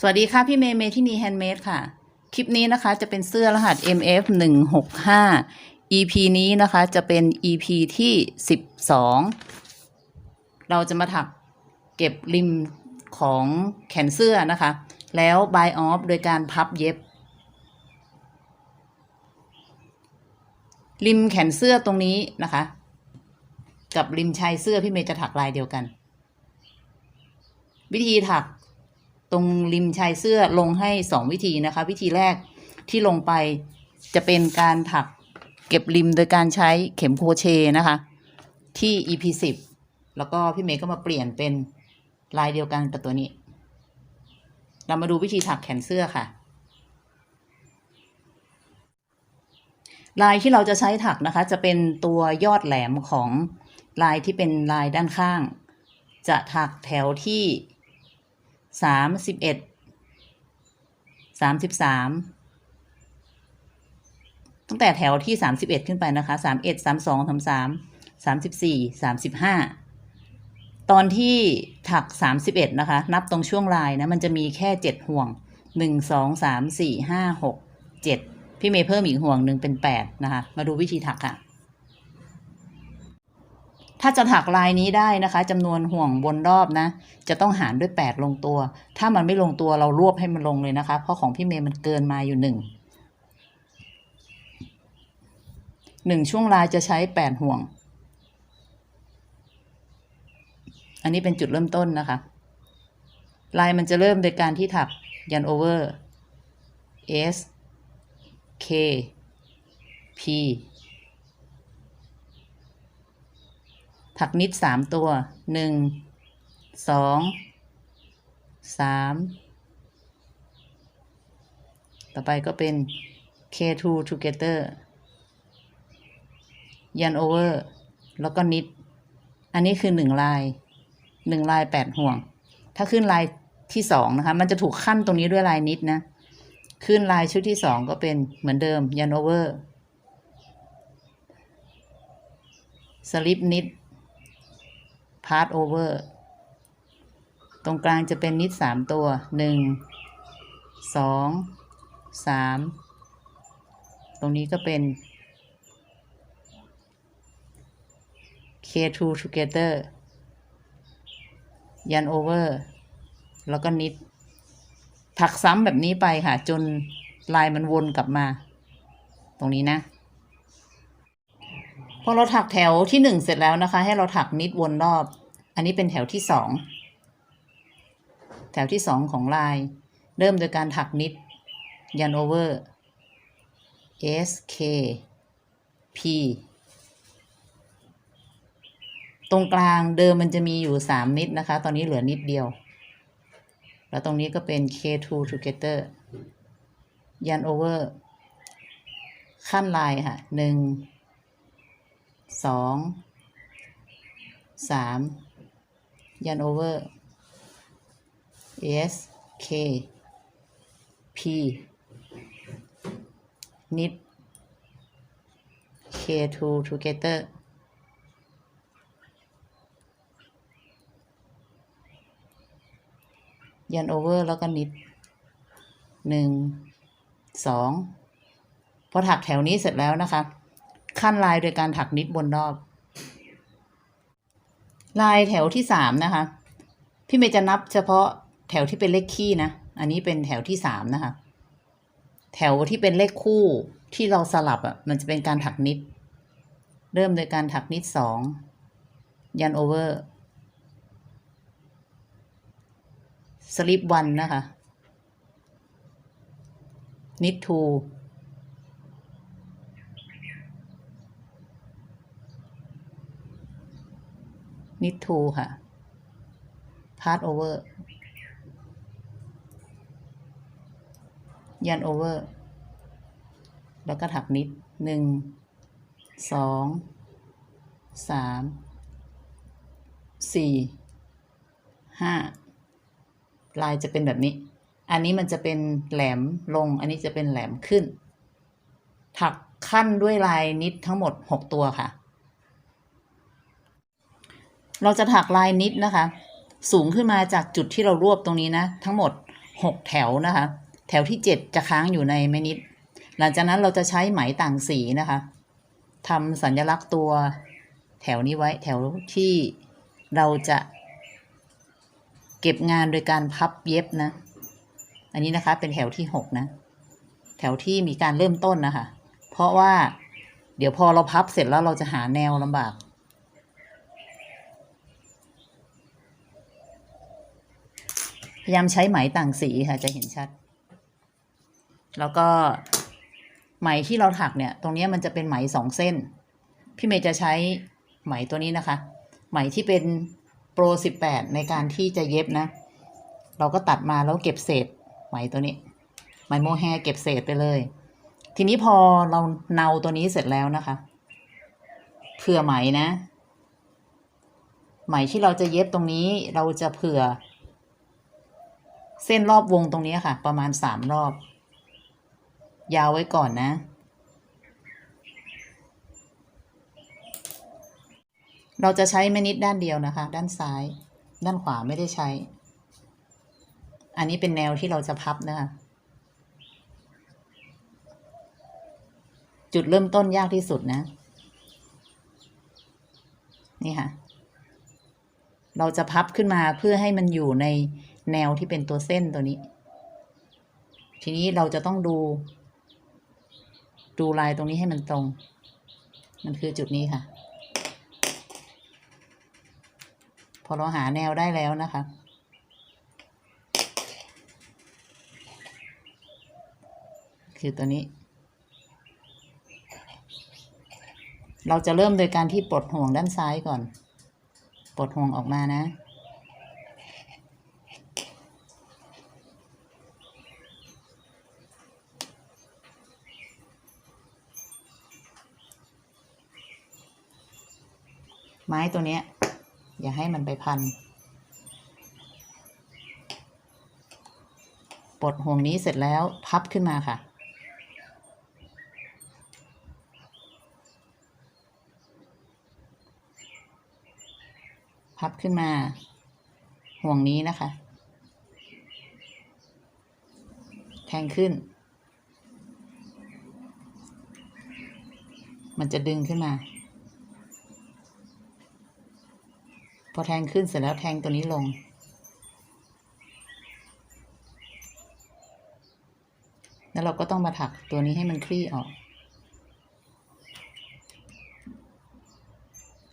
สวัสดีค่ะ พี่เมย์เมที่นี่แฮนด์เมดค่ะ คลิปนี้นะคะจะเป็นเสื้อรหัส MF 1 6 5 EP นี้นะคะจะเป็น EP ที่ 12 เราจะมาถักเก็บริมของแขนเสื้อนะคะ แล้ว buy off โดยการพับเย็บ ริมแขนเสื้อตรงนี้นะคะ กับริมชายเสื้อพี่เมย์จะถักลายเดียวกัน วิธีถัก ตรงริมชายเสื้อลงให้สองวิธีนะคะ วิธีแรกที่ลงไปจะเป็นการถักเก็บริมโดยการใช้เข็มโครเชต์นะคะ ที่ EP สิบแล้วก็พี่เมย์ก็มาเปลี่ยนเป็นลายเดียวกันกับตัวนี้ เรามาดูวิธีถักแขนเสื้อค่ะ ลายที่เราจะใช้ถักนะคะ จะเป็นตัวยอดแหลมของลายที่เป็นลายด้านข้าง จะถักแถวที่ สามสิบเอ็ดสามสิบสามตั้งแต่แถวที่สามสิบเอ็ดขึ้นไปนะคะสามเอ็ดสามสองสามสามสามสิบสี่สามสิบห้าตอนที่ถักสามสิบเอ็ดนะคะ นับตรงช่วงลายนะมันจะมีแค่เจ็ดห่วงหนึ่งสองสามสี่ห้าหกเจ็ดพี่เมย์เพิ่มอีกห่วงหนึ่งเป็นแปดนะคะ มาดูวิธีถักค่ะ ถ้าจะถักลายนี้ได้นะคะจำนวนห่วงบนรอบนะ จะต้องหารด้วย 8 ลงตัว ถ้ามันไม่ลงตัวเรารวบให้มันลงเลยนะคะ เพราะของพี่เมย์มันเกินมาอยู่หนึ่งหนึ่งช่วงลายจะใช้ 8 ห่วง อันนี้เป็นจุดเริ่มต้นนะคะ ลายมันจะเริ่มโดยการที่ถักยันโอเวอร์ S K P ถักนิดสามตัวหนึ่งสองสามต่อไปก็เป็น K2 together ยันโอเวอร์แล้วก็นิด อันนี้คือหนึ่งลายหนึ่งลายแปดห่วง ถ้าขึ้นลายที่สองนะคะ มันจะถูกขั้นตรงนี้ด้วยลายนิดนะ ขึ้นลายชุดที่สองก็เป็นเหมือนเดิมยันโอเวอร์สลิปนิด พาร์ทโอเวอร์ตรงกลางจะเป็นนิดสามตัวหนึ่งสองสามตรงนี้ก็เป็น K2 together ยันโอเวอร์แล้วก็นิด ถักซ้ำแบบนี้ไปค่ะ จนลายมันวนกลับมา ตรงนี้นะ พอเราถักแถวที่หนึ่งเสร็จแล้วนะคะ ให้เราถักนิดวนรอบ อันนี้เป็นแถวที่สองแถวที่สองของลาย เริ่มโดยการถักนิด ยันโอเวอร์ S K P ตรงกลางเดิมมันจะมีอยู่สามนิดนะคะ ตอนนี้เหลือนิดเดียว แล้วตรงนี้ก็เป็น K2 together ยันโอเวอร์ขั้นลายค่ะหนึ่งสองสาม ยันโอเวอร์ S K P นิด K2 together ยันโอเวอร์แล้วก็นิดหนึ่งสองพอถักแถวนี้เสร็จแล้วนะคะ ขั้นลายโดยการถักนิดบนรอบ ลายแถวที่สามนะคะ พี่เมย์จะนับเฉพาะแถวที่เป็นเลขคี่นะ อันนี้เป็นแถวที่สามนะคะ แถวที่เป็นเลขคู่ที่เราสลับอะ มันจะเป็นการถักนิด เริ่มโดยการถักนิดสองยันโอเวอร์สลิปวันนะคะนิดทู นิดทูค่ะพาร์ทโอเวอร์ยันโอเวอร์แล้วก็ถักนิดหนึ่งสองสามสี่ห้าลายจะเป็นแบบนี้ อันนี้มันจะเป็นแหลมลง อันนี้จะเป็นแหลมขึ้น ถักขั้นด้วยลายนิดทั้งหมดหกตัวค่ะ เราจะถักลายนิดนะคะ สูงขึ้นมาจากจุดที่เรารวบตรงนี้นะ ทั้งหมดหกแถวนะคะ แถวที่เจ็ดจะค้างอยู่ในแม่นิด หลังจากนั้นเราจะใช้ไหมต่างสีนะคะทำสัญลักษณ์ตัวแถวนี้ไว้แถวที่เราจะเก็บงานโดยการพับเย็บนะ อันนี้นะคะเป็นแถวที่หกนะ แถวที่มีการเริ่มต้นนะคะ เพราะว่าเดี๋ยวพอเราพับเสร็จแล้วเราจะหาแนวลำบาก ยายามใช้ไหมต่างสีค่ะจะเห็นชัด แล้วก็ไหมที่เราถักเนี่ย ตรงนี้มันจะเป็นไหมสองเส้น พี่เมย์จะใช้ไหมตัวนี้นะคะ ไหมที่เป็นโปรสิบแปดในการที่จะเย็บนะ เราก็ตัดมาแล้วเก็บเศษไหมตัวนี้ ไหมโมแฮเก็บเศษไปเลย ทีนี้พอเราเนาตัวนี้เสร็จแล้วนะคะเผื่อไหมนะ ไหมที่เราจะเย็บตรงนี้เราจะเผื่อ เส้นรอบวงตรงนี้ค่ะ ประมาณสามรอบ ยาวไว้ก่อนนะ เราจะใช้แม่นิดด้านเดียวนะคะ ด้านซ้าย ด้านขวาไม่ได้ใช้ อันนี้เป็นแนวที่เราจะพับนะคะ จุดเริ่มต้นยากที่สุดนะ นี่ค่ะ เราจะพับขึ้นมาเพื่อให้มันอยู่ใน แนวที่เป็นตัวเส้นตัวนี้ ทีนี้เราจะต้องดู ดูลายตรงนี้ให้มันตรง มันคือจุดนี้ค่ะ พอเราหาแนวได้แล้วนะคะคือตัวนี้ เราจะเริ่มโดยการที่ปลดห่วงด้านซ้ายก่อน ปลดห่วงออกมานะ ไม้ตัวเนี้ย อย่าให้มันไปพันปลดห่วงนี้เสร็จแล้วพับขึ้นมาค่ะ พับขึ้นมา ห่วงนี้นะคะ แทงขึ้น มันจะดึงขึ้นมา อแทงขึ้นเสร็จแล้วแทงตัวนี้ลง แล้วเราก็ต้องมาถักตัวนี้ให้มันคลี่ออก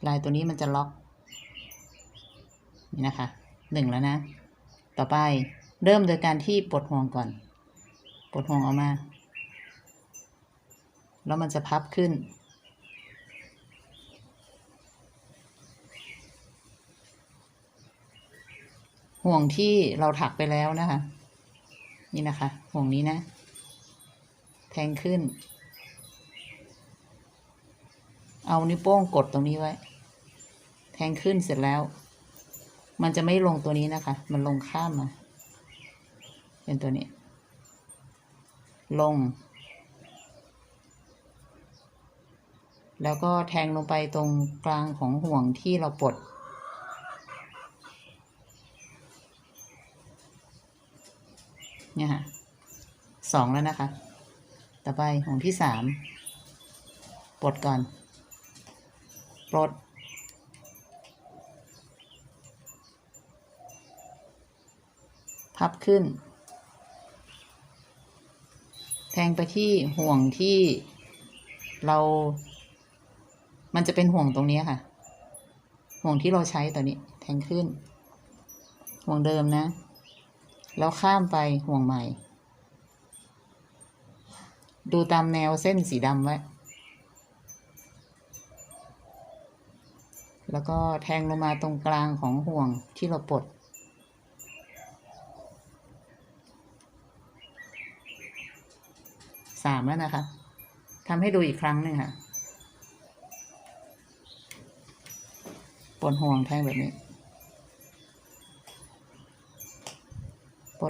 ลายตัวนี้มันจะล็อก นี่นะคะหนึ่งแล้วนะ ต่อไปเริ่มโดยการที่ปลดห่วงก่อน ปลดห่วงออกมา แล้วมันจะพับขึ้น ห่วงที่เราถักไปแล้วนะคะ นี่นะคะ ห่วงนี้นะ แทงขึ้น เอานิ้วโป้งกดตรงนี้ไว้ แทงขึ้นเสร็จแล้ว มันจะไม่ลงตัวนี้นะคะ มันลงข้ามมา เป็นตัวนี้ ลง แล้วก็แทงลงไปตรงกลางของห่วงที่เราปลด เนี่ยค่ะสองแล้วนะคะ ต่อไปห่วงที่สามปลดก่อน ปลด พับขึ้น แทงไปที่ห่วงที่เรา มันจะเป็นห่วงตรงนี้ค่ะ ห่วงที่เราใช้ตัวนี้ แทงขึ้น ห่วงเดิมนะ แล้วข้ามไปห่วงใหม่ ดูตามแนวเส้นสีดำไว้ แล้วก็แทงลงมาตรงกลางของห่วงที่เราปลดสามแล้วนะคะทำให้ดูอีกครั้งหนึ่งค่ะปลดห่วงแทงแบบนี้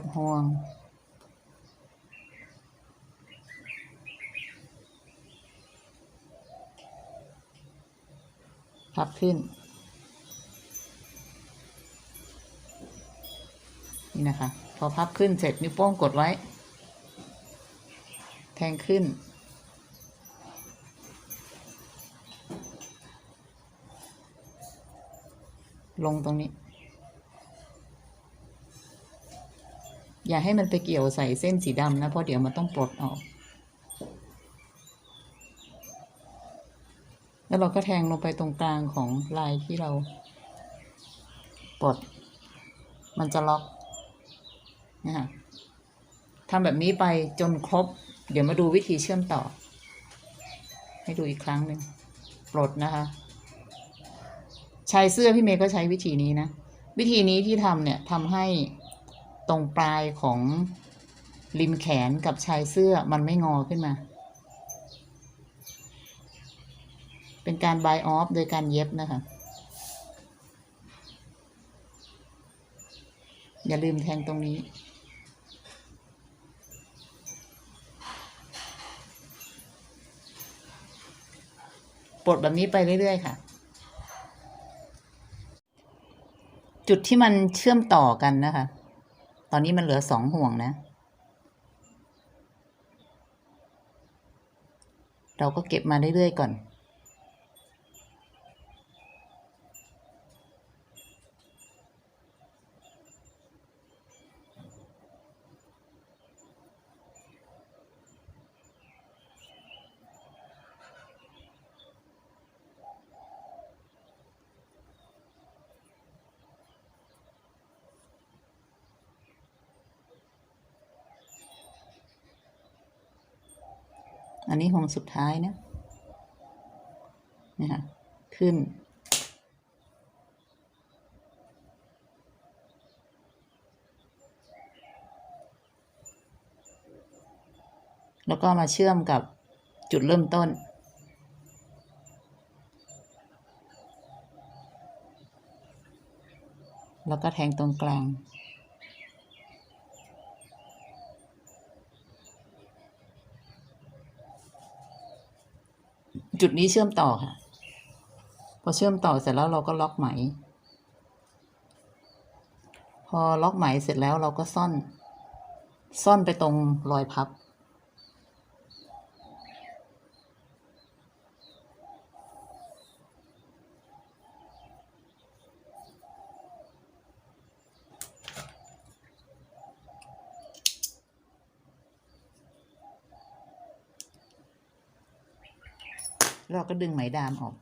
ดห่วง พับขึ้น นี่นะคะ พอพับขึ้นเสร็จนิ้วโป้งกดไว้ แทงขึ้นลงตรงนี้ อย่าให้มันไปเกี่ยวใส่เส้นสีดำนะเพราะเดี๋ยวมันต้องปลดออก แล้วเราก็แทงลงไปตรงกลางของลายที่เราปลด มันจะล็อกนะคะทำแบบนี้ไปจนครบ เดี๋ยวมาดูวิธีเชื่อมต่อ ให้ดูอีกครั้งหนึ่งปลดนะคะชายเสื้อพี่เมย์ก็ใช้วิธีนี้นะ วิธีนี้ที่ทำเนี่ยทำให้ ตรงปลายของริมแขนกับชายเสื้อมันไม่งอขึ้นมา เป็นการ buy off โดยการเย็บนะคะ อย่าลืมแทงตรงนี้ ปลดแบบนี้ไปเรื่อยๆค่ะ จุดที่มันเชื่อมต่อกันนะคะ อนนี้มันเหลือสองห่วงนะ เราก็เก็บมาเรื่อยๆก่อน นนี้ห่วงสุดท้ายนะนี่ค่ะขึ้น แล้วก็มาเชื่อมกับจุดเริ่มต้น แล้วก็แทงตรงกลาง จุดนี้เชื่อมต่อค่ะ พอเชื่อมต่อเสร็จแล้วเราก็ล็อกไหม พอล็อกไหมเสร็จแล้วเราก็ซ่อน ซ่อนไปตรงรอยพับ เราก็ดึงไหมดามออก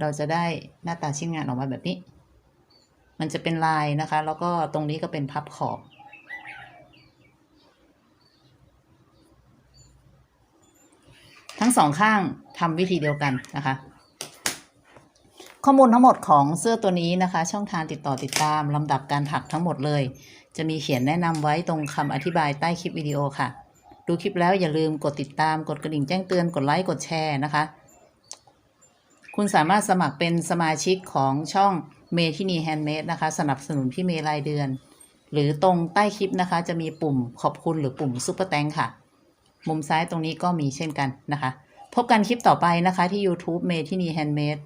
เราจะได้หน้าตาชิ้นงานออกมาแบบนี้ มันจะเป็นลายนะคะ แล้วก็ตรงนี้ก็เป็นพับขอบทั้งสองข้างทำวิธีเดียวกันนะคะ ข้อมูลทั้งหมดของเสื้อตัวนี้นะคะ ช่องทางติดต่อติดตามลำดับการถักทั้งหมดเลย จะมีเขียนแนะนำไว้ตรงคำอธิบายใต้คลิปวิดีโอค่ะ ดูคลิปแล้วอย่าลืมกดติดตามกดกระดิ่งแจ้งเตือนกดไลค์กดแชร์นะคะ คุณสามารถสมัครเป็นสมาชิกของช่องเมทินีแฮนด์เมดนะคะ สนับสนุนพี่เมย์รายเดือน หรือตรงใต้คลิปนะคะ จะมีปุ่มขอบคุณหรือปุ่มซุปเปอร์แตงค่ะ มุมซ้ายตรงนี้ก็มีเช่นกันนะคะ พบกันคลิปต่อไปนะคะที่ YouTube เมทินีแฮนด์เมด